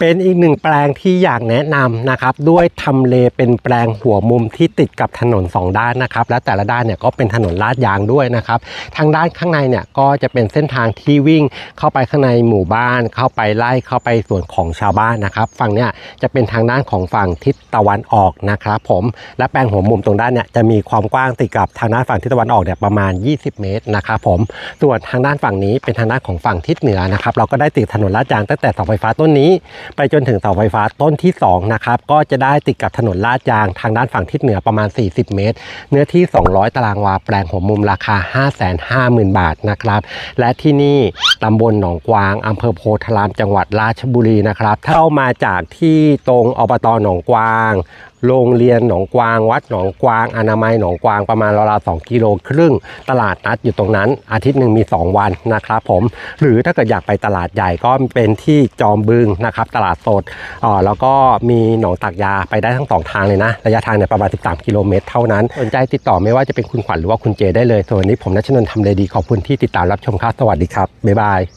เป็นอีกหนึ่งแปลงที่อยากแนะนำนะครับ ด้วยทำเลเป็นแปลงหัวมุมที่ติดกับถนน 2 ด้านนะครับ และแต่ละด้านเนี่ยก็เป็นถนนลาดยางด้วยนะครับ ทางด้านข้างในเนี่ยก็จะเป็นเส้นทางที่วิ่งเข้าไปข้างในหมู่บ้าน เข้าไปไล่เข้าไปส่วนของชาวบ้านนะครับ ฝั่งเนี่ยจะเป็นทางด้านของฝั่งทิศตะวันออกนะครับ ผมและแปลงหัวมุมตรงด้านเนี่ยจะมีความกว้างติดกับทางด้านฝั่งทิศตะวันออกเนี่ยประมาณ 20 เมตรนะครับผมส่วนทางด้านฝั่งนี้เป็นทางด้านของฝั่งทิศเหนือนะครับ เราก็ได้ติดถนนลาดยางตั้งแต่เสาไฟฟ้าต้นนี้ไปจนถึงเสาไฟฟ้าต้นที่2นะครับก็จะได้ติดกับถนนลาดยางทางด้านฝั่งทิศเหนือประมาณ 40 เมตร เนื้อที่ 200 ตารางวาแปลงหัวมุมราคา 550,000 บาทนะครับและที่นี่ตำบลหนองกวางอำเภอโพธารามจังหวัดราชบุรีนะครับถ้าเรามาจากที่ตรงอบตหนองกวาง โรงเรียนหนองกวาง วัดหนองกวาง อนามัยหนองกวางประมาณราวๆ2กิโลครึ่ง ตลาดนัดอยู่ตรงนั้น อาทิตย์หนึ่งมี 2 วันนะครับผม หรือถ้าเกิดอยากไปตลาดใหญ่ก็เป็นที่จอมบึงนะครับตลาดสดอ่าแล้วก็มีหนองตักยาไปได้ทั้งสองทางเลยนะ ระยะทางเนี่ยประมาณ 13 กิโลเมตรเท่านั้น สนใจติดต่อไม่ว่าจะเป็นคุณขวัญหรือว่าคุณเจได้เลยส่วนนี้ผมนัชนนท์ทำเลยดีขอบคุณที่ติดตามรับชมครับสวัสดีครับบ๊ายบาย